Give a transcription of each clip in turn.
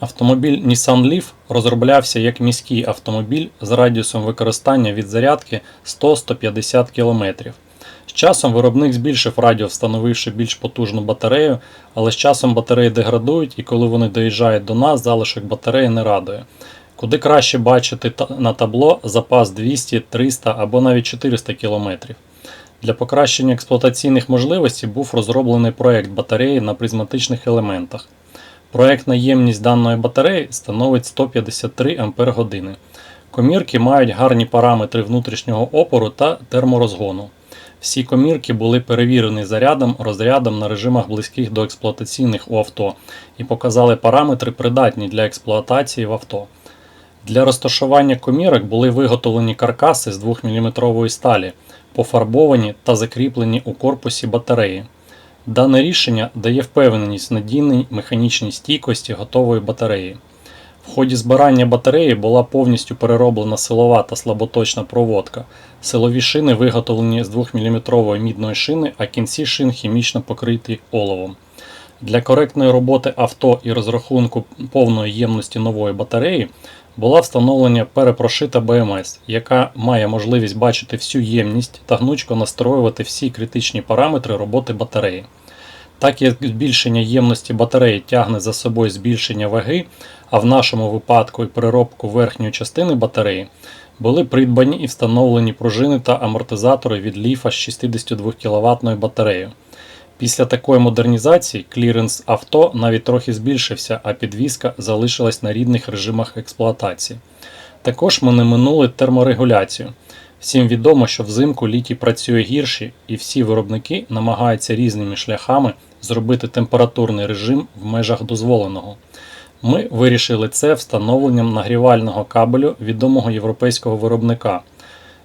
Автомобіль Nissan Leaf розроблявся як міський автомобіль з радіусом використання від зарядки 100-150 км. З часом виробник збільшив радіус, встановивши більш потужну батарею, але з часом батареї деградують і коли вони доїжджають до нас, залишок батареї не радує. Куди краще бачити на табло запас 200, 300 або навіть 400 км. Для покращення експлуатаційних можливостей був розроблений проект батареї на призматичних елементах. Проектна ємність даної батареї становить 153 Ампер години. Комірки мають гарні параметри внутрішнього опору та терморозгону. Всі комірки були перевірені зарядом, розрядом на режимах близьких до експлуатаційних у авто і показали параметри придатні для експлуатації в авто. Для розташування комірок були виготовлені каркаси з 2-мм сталі, пофарбовані та закріплені у корпусі батареї. Дане рішення дає впевненість надійній механічній стійкості готової батареї. В ході збирання батареї була повністю перероблена силова та слаботочна проводка. Силові шини виготовлені з 2-мм мідної шини, а кінці шин хімічно покриті оловом. Для коректної роботи авто і розрахунку повної ємності нової батареї була встановлена перепрошита БМС, яка має можливість бачити всю ємність та гнучко настроювати всі критичні параметри роботи батареї. Так як збільшення ємності батареї тягне за собою збільшення ваги, а в нашому випадку і переробку верхньої частини батареї, були придбані і встановлені пружини та амортизатори від ліфа з 62 кВт батареєю. Після такої модернізації кліренс авто навіть трохи збільшився, а підвізка залишилась на рідних режимах експлуатації. Також ми не минули терморегуляцію. Всім відомо, що взимку літій працює гірше, і всі виробники намагаються різними шляхами зробити температурний режим в межах дозволеного. Ми вирішили це встановленням нагрівального кабелю відомого європейського виробника.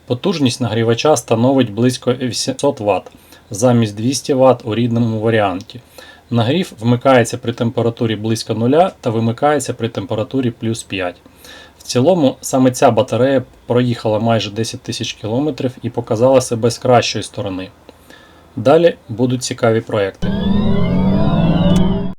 Потужність нагрівача становить близько 800 Вт замість 200 Вт у рідному варіанті. Нагрів вмикається при температурі близько нуля та вимикається при температурі плюс 5. В цілому саме ця батарея проїхала майже 10 тисяч кілометрів і показала себе з кращої сторони. Далі будуть цікаві проекти.